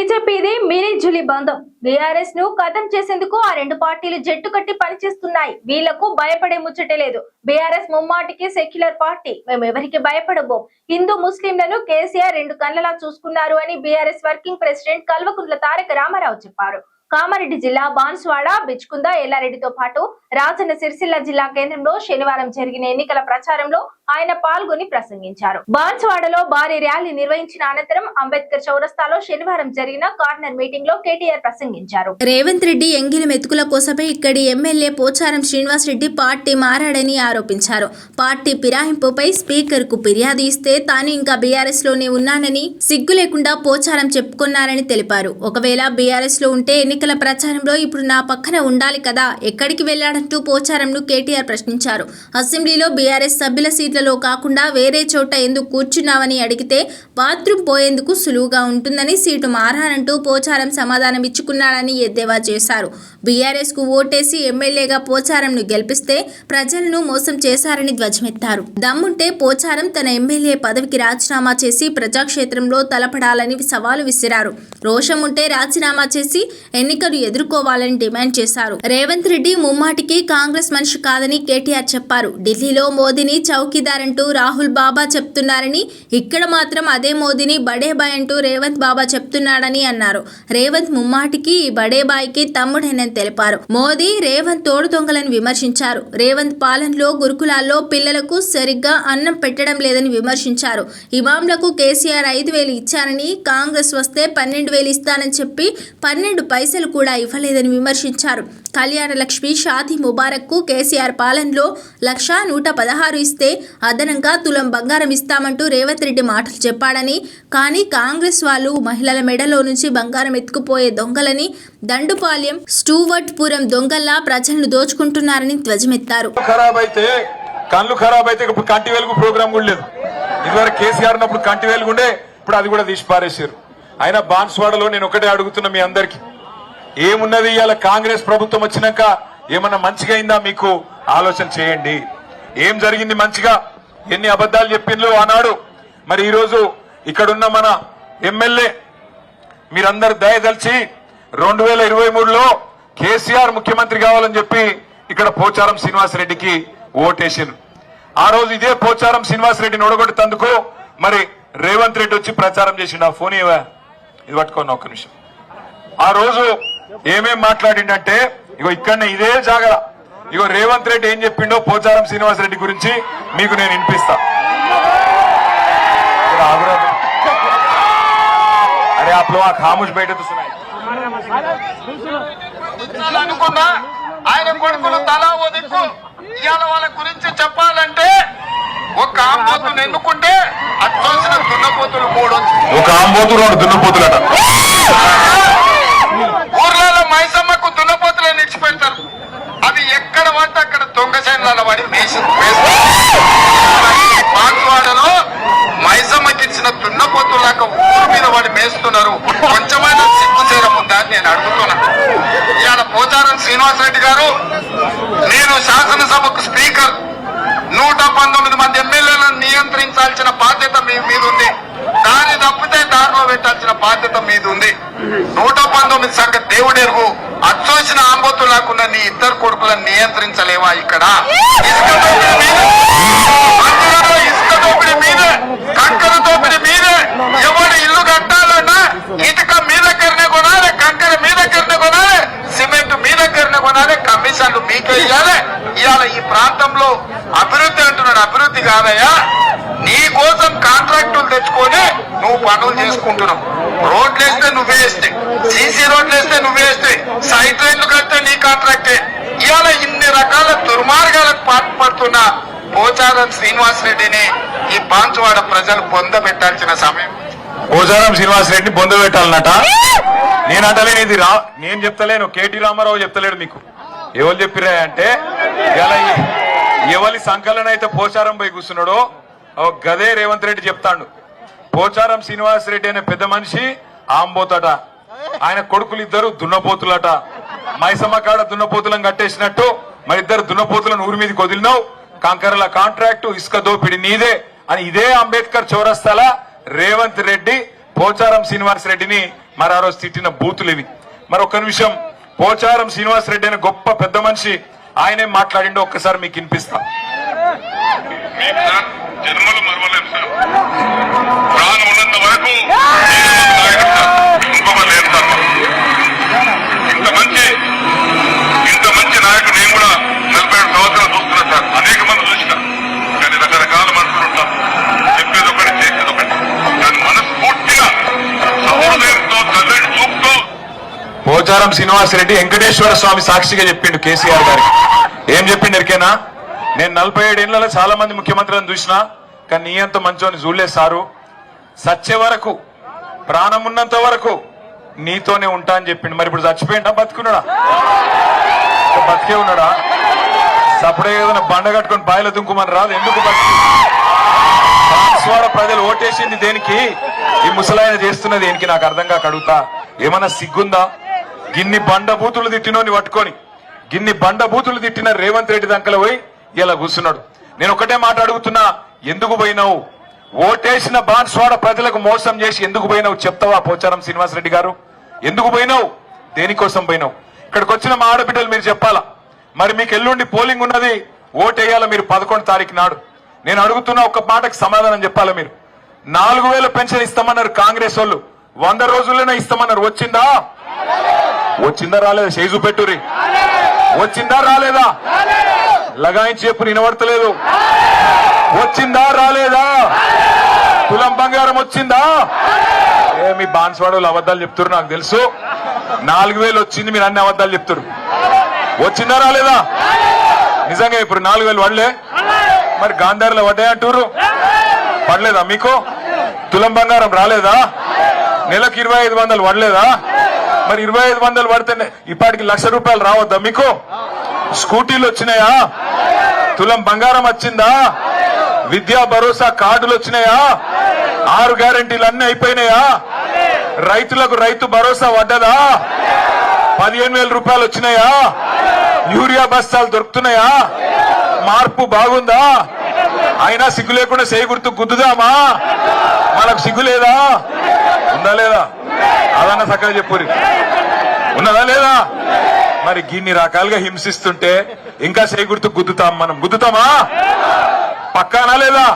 బీజేపీది mini జులి బంధం. బీఆర్ఎస్ను కథం చేసేందుకు ఆ రెండు పార్టీలు జట్టు కట్టి పనిచేస్తున్నాయి. వీళ్ళకు భయపడే ముచ్చటే లేదు. బీఆర్ఎస్ ముమ్మాటికి సెక్యులర్ పార్టీ. మేము ఎవరికి భయపడబోం? హిందూ ముస్లింలను కేసీఆర్ రెండు కళ్ళలా చూసుకున్నారు అని BRS working president Kalvakuntla Taraka Ramarao చెప్పారు. కామారెడ్డి జిల్లా బాన్స్వాడ బిచ్కుంద ఎల్లారెడ్డితో పాటు రాజన్న సిరిసిల్ల జిల్లా కేంద్రంలో శనివారం జరిగిన ఎన్నికల ప్రచారంలో ఆయన పాల్గొని ప్రసంగించారు. బాన్స్వాడలో భారీ ర్యాలీ నిర్వహించిన అనంతరం అంబేద్కర్ చౌరస్తాలో శనివారం జరిగిన కార్నర్ మీటింగ్లో కేటీఆర్ ప్రసంగించారు. రేవంత్ రెడ్డి ఎంగిలి మెతుకుల కోసమే ఇక్కడి ఎమ్మెల్యే పోచారం శ్రీనివాస్ రెడ్డి పార్టీ మారాడని ఆరోపించారు. పార్టీ ఫిరాయింపుపై స్పీకర్కు ఫిర్యాదు ఇస్తే తాను ఇంకా బీఆర్ఎస్లోనే ఉన్నానని సిగ్గు లేకుండా పోచారం చెప్పుకున్నారని తెలిపారు. ఒకవేళ బీఆర్ఎస్లో ఉంటే ఎన్నికల ప్రచారంలో ఇప్పుడు నా పక్కన ఉండాలి కదా ఎక్కడికి వెళ్ళాడంటూ పోచారంను కేటీఆర్ ప్రశ్నించారు. అసెంబ్లీలో బీఆర్ఎస్ సభ్యుల సీట్లలో కాకుండా వేరే చోట ఎందుకు కూర్చున్నావని అడిగితే బాత్రూమ్ పోయేందుకు సులువుగా ఉంటుందని సీటు మారానంటూ పోచారం సమాధానం ఇచ్చుకున్నాడని ఎద్దేవా చేశారు. బీఆర్ఎస్కు ఓటేసి ఎమ్మెల్యేగా పోచారంను గెలిపిస్తే ప్రజలను మోసం చేశారని ధ్వజమెత్తారు. దమ్ముంటే పోచారం తన ఎమ్మెల్యే పదవికి రాజీనామా చేసి ప్రజాక్షేత్రంలో తలపడాలని సవాలు విసిరారు. రోషం ఉంటే రాజీనామా చేసి ఎన్నికలు ఎదుర్కోవాలని డిమాండ్ చేశారు. రేవంత్ రెడ్డి ముమ్మాటికి కాంగ్రెస్ మనిషి కాదని కేటీఆర్ చెప్పారు. ఢిల్లీలో మోదీని చౌకీదార్ అంటూ రాహుల్ బాబా చెప్తున్నారని ఇక్కడ మాత్రం అదే మోదీని బడేబాయ్ అంటూ రేవంత్ బాబా చెప్తున్నాడని అన్నారు. రేవంత్ ముమ్మాటికి ఈ బడేబాయికి తమ్ముడేనని తెలిపారు. మోదీ రేవంత్ తోడు దొంగలను విమర్శించారు. రేవంత్ పాలనలో గురుకులాల్లో పిల్లలకు సరిగ్గా అన్నం పెట్టడం లేదని విమర్శించారు. ఇమాంలకు కేసీఆర్ ఐదు వేలు ఇచ్చారని కాంగ్రెస్ వస్తే పన్నెండు వేలు ఇస్తానని చెప్పి పన్నెండు పైసలు కూడా ఇవ్వలేదని విమర్శించారు. కళ్యాణ లక్ష్మి ముబారక్కు కేసీఆర్ పాలనలో లక్ష నూట పదహారు ఇస్తే అదనంగా తులం బంగారం ఇస్తామంటూ రేవంత్ రెడ్డి మాటలు చెప్పాడని. కానీ కాంగ్రెస్ వాళ్ళు మహిళల మెడలో నుంచి బంగారం ఎత్తుకుపోయే దొంగలని దండుపాలెం స్టూవర్ట్పురం దొంగల్లా ప్రజలను దోచుకుంటున్నారని ధ్వజమెత్తారు. కళ్ళు ఖరాబ్ అయితే ఇప్పుడు కంటి వెలుగు ప్రోగ్రామ్ కూడా లేదు. ఇదివరకు కేసీఆర్ ఉన్నప్పుడు కంటి ఇప్పుడు అది కూడా తీసి పారేసారు అయినా బాన్స్వాడలో నేను ఒకటే అడుగుతున్నా మీ అందరికీ. ఏమున్నది ఇవాళ కాంగ్రెస్ ప్రభుత్వం వచ్చినాక? ఏమన్నా మంచిగా అయిందా మీకు? ఆలోచన చేయండి. ఏం జరిగింది మంచిగా? ఎన్ని అబద్ధాలు చెప్పిండ్రు ఆనాడు? మరి ఈరోజు ఇక్కడున్న మన ఎమ్మెల్యే మీరందరు దయదలిచి రెండు వేల ఇరవై మూడులో కేసీఆర్ ముఖ్యమంత్రి కావాలని చెప్పి ఇక్కడ పోచారం శ్రీనివాసరెడ్డికి ఓటేసారు ఆ రోజు ఇదే పోచారం శ్రీనివాసరెడ్డిని ఓడగొట్టేందుకు మరి రేవంత్ రెడ్డి వచ్చి ప్రచారం చేసిండు. ఆ ఫోన్ ఇవ్వ? ఇది పట్టుకోండి ఒక్క నిమిషం. ఆ రోజు ఏమేం మాట్లాడిండంటే ఇగో ఇక్కడనే ఇదే జాగ్రత్త ఇగో రేవంత్ రెడ్డి ఏం చెప్పిండో పోచారం శ్రీనివాసరెడ్డి గురించి మీకు నేను వినిపిస్తా. అరే అప్పుడు ఆ ఖాముష్ బయట అనుకున్నా ఆయన కొడుకులు తలా వదిలి ఇవాళ వాళ్ళ గురించి చెప్పాలంటే ఒక ఆంబోతులు ఎన్నుకుంటే అత్యవసర దున్నపోతులు మూడు ఒక ఆంబోతులు దున్నపోతులు దున్నపోతులట. శాసనసభకు స్పీకర్. నూట పంతొమ్మిది మంది ఎమ్మెల్యేలను నియంత్రించాల్సిన బాధ్యత మీ మీద ఉంది దాన్ని తప్పితే దారిలో పెట్టాల్సిన బాధ్యత మీద ఉంది నూట పంతొమ్మిది సంఖ్య దేవుడెరుగు. అచ్చోసిన లేకుండా నీ ఇద్దరు కొడుకులను నియంత్రించలేవా ఇక్కడ? ఇసుక దోపిడి మీదే, ఇసుక దోపిడి మీదే. కంకర కొనాలి మీకే ఇవ్వాలి ఇవాళ ఈ ప్రాంతంలో అభివృద్ధి అంటున్నాడు. అభివృద్ధి కాదయ్యా. నీ కోసం కాంట్రాక్టులు తెచ్చుకొని నువ్వు పనులు చేసుకుంటున్నావు. రోడ్లు వేస్తే నువ్వే వేస్తే. సీసీ రోడ్లు వేస్తే నువ్వే వేస్తే. సైట్ రైన్లు కడితే నీ కాంట్రాక్టే. ఇవాళ ఇన్ని రకాల దుర్మార్గాలకు పాల్పడుతున్న పోచారం శ్రీనివాస్ రెడ్డిని ఈ పాంచవాడ ప్రజలు పొందబెట్టాల్సిన సమయం. పోచారం శ్రీనివాసరెడ్డిని బొంద పెట్టాలన్నట. నేను అంటలేను ఇది రా నేను చెప్తలేను. కేటీ రామారావు చెప్తలేడు మీకు. ఎవరు చెప్పిరా అంటే ఇలా ఎవరి సంకలన అయితే పోచారం పోయి కూర్చున్నాడో ఓ గదే రేవంత్ రెడ్డి చెప్తాడు. పోచారం శ్రీనివాసరెడ్డి అనే పెద్ద మనిషి ఆంబోతట. ఆయన కొడుకులు ఇద్దరు దున్నపోతులట. మైసమ్మ కాడ దున్నపోతులను కట్టేసినట్టు మరి ఇద్దరు దున్నపోతులను ఊరి మీదకి వదిలినావు. కంకరల కాంట్రాక్టు ఇసుక దోపిడి నీదే అని ఇదే అంబేద్కర్ చౌరస్తాల రేవంత్ రెడ్డి పోచారం శ్రీనివాస్ రెడ్డిని మరి ఆ రోజు తిట్టిన బూతులు ఇవి మరి ఒక్క నిమిషం పోచారం శ్రీనివాస్ రెడ్డి అనే గొప్ప పెద్ద మనిషి ఆయనే మాట్లాడిండో ఒక్కసారి మీకు వినిపిస్తా. జన్మలు మరవలేం సార్? ప్రాణం ఉన్నంత వరకు పోచారం శ్రీనివాస్ రెడ్డి వెంకటేశ్వర స్వామి సాక్షిగా చెప్పిండు కేసీఆర్ గారికి. ఏం చెప్పిండు ఎరికేనా? నేను నలభై ఏడేళ్ళలో చాలా మంది ముఖ్యమంత్రులను చూసినా కానీ నీ అంత మంచోని చూడలేదు సారు. సచ్చే వరకు ప్రాణం ఉన్నంత వరకు నీతోనే ఉంటా అని చెప్పిండు. మరి ఇప్పుడు చచ్చిపోయిండా బతుకున్నాడా? బతికే ఉన్నాడా? సపడే ఏదైనా బండ కట్టుకొని బాయిల దుంకుమని రాదు. ఎందుకు బతికి? బాన్స్వాడ ప్రజలు ఓటేసింది దేనికి? ఈ ముసలాయన చేస్తున్నది దేనికి? నాకు అర్థం కాక అడుగుతా. ఏమన్నా సిగ్గుందా? గిన్ని బండబూతులు తిట్టినోని పట్టుకొని. గిన్ని బండబూతులు తిట్టిన రేవంత్ రెడ్డి దంకల పోయి ఇలా కూర్చున్నాడు. నేను ఒకటే మాట అడుగుతున్నా ఎందుకు పోయినావు? ఓటేసిన బాన్స్వాడ ప్రజలకు మోసం చేసి ఎందుకు పోయినావు చెప్తావా పోచారం శ్రీనివాస్ రెడ్డి గారు? ఎందుకు పోయినావు? దేనికోసం పోయినావు? ఇక్కడికి వచ్చిన మా ఆడబిడ్డలు మీరు చెప్పాలా? మరి మీకు ఎల్లుండి పోలింగ్ ఉన్నది ఓటేయాల మీరు పదకొండు తారీఖు నాడు? నేను అడుగుతున్న ఒక మాటకు సమాధానం చెప్పాలా మీరు? నాలుగు వేల పెన్షన్ ఇస్తామన్నారు కాంగ్రెస్ వాళ్ళు. వంద రోజుల్లోనే ఇస్తామన్నారు. వచ్చిందా? వచ్చిందా రాలేదా? చేజు పెట్టురి వచ్చిందా రాలేదా? లగాయించి చెప్పు వినబడతలేదు. వచ్చిందా రాలేదా? తులం బంగారం వచ్చిందా? ఏ మీ బాన్స్వాడలు అబద్ధాలు చెప్తున్నారు నాకు తెలుసు. నాలుగు వేలు వచ్చింది మీరు అన్ని అబద్ధాలు చెప్తున్నారు వచ్చిందా రాలేదా? నిజంగా ఇప్పుడు నాలుగు వేలు పడలే. మరి గాంధారిలో పడ్డాయి అంటారు పడలేదా మీకు? తులం బంగారం రాలేదా? నెలకు ఇరవై ఐదు వందలు పడలేదా? మరి ఇరవై ఐదు వందలు పడితేనే ఇప్పటికి లక్ష రూపాయలు రావద్దా మీకు? స్కూటీలు వచ్చినాయా? తులం బంగారం వచ్చిందా? విద్యా భరోసా కార్డులు వచ్చినాయా? ఆరు గ్యారంటీలు అన్ని అయిపోయినాయా? రైతులకు రైతు భరోసా పడ్డదా? పదిహేను వేల రూపాయలు వచ్చినాయా? యూరియా బస్తాలు దొరుకుతున్నాయా? మార్పు బాగుందా? అయినా సిగ్గు లేకుండా చేయి గుర్తు గుద్దుదామా? మనకు సిగ్గు లేదా? ఉందా లేదా? అదన్న చక్కగా చెప్పురి. ఉన్నదా లేదా? మరి గిన్ని రకాలుగా హింసిస్తుంటే ఇంకా చేయి గుద్దుతాం మనం. గుద్దుతామా? పక్కానా లేదా?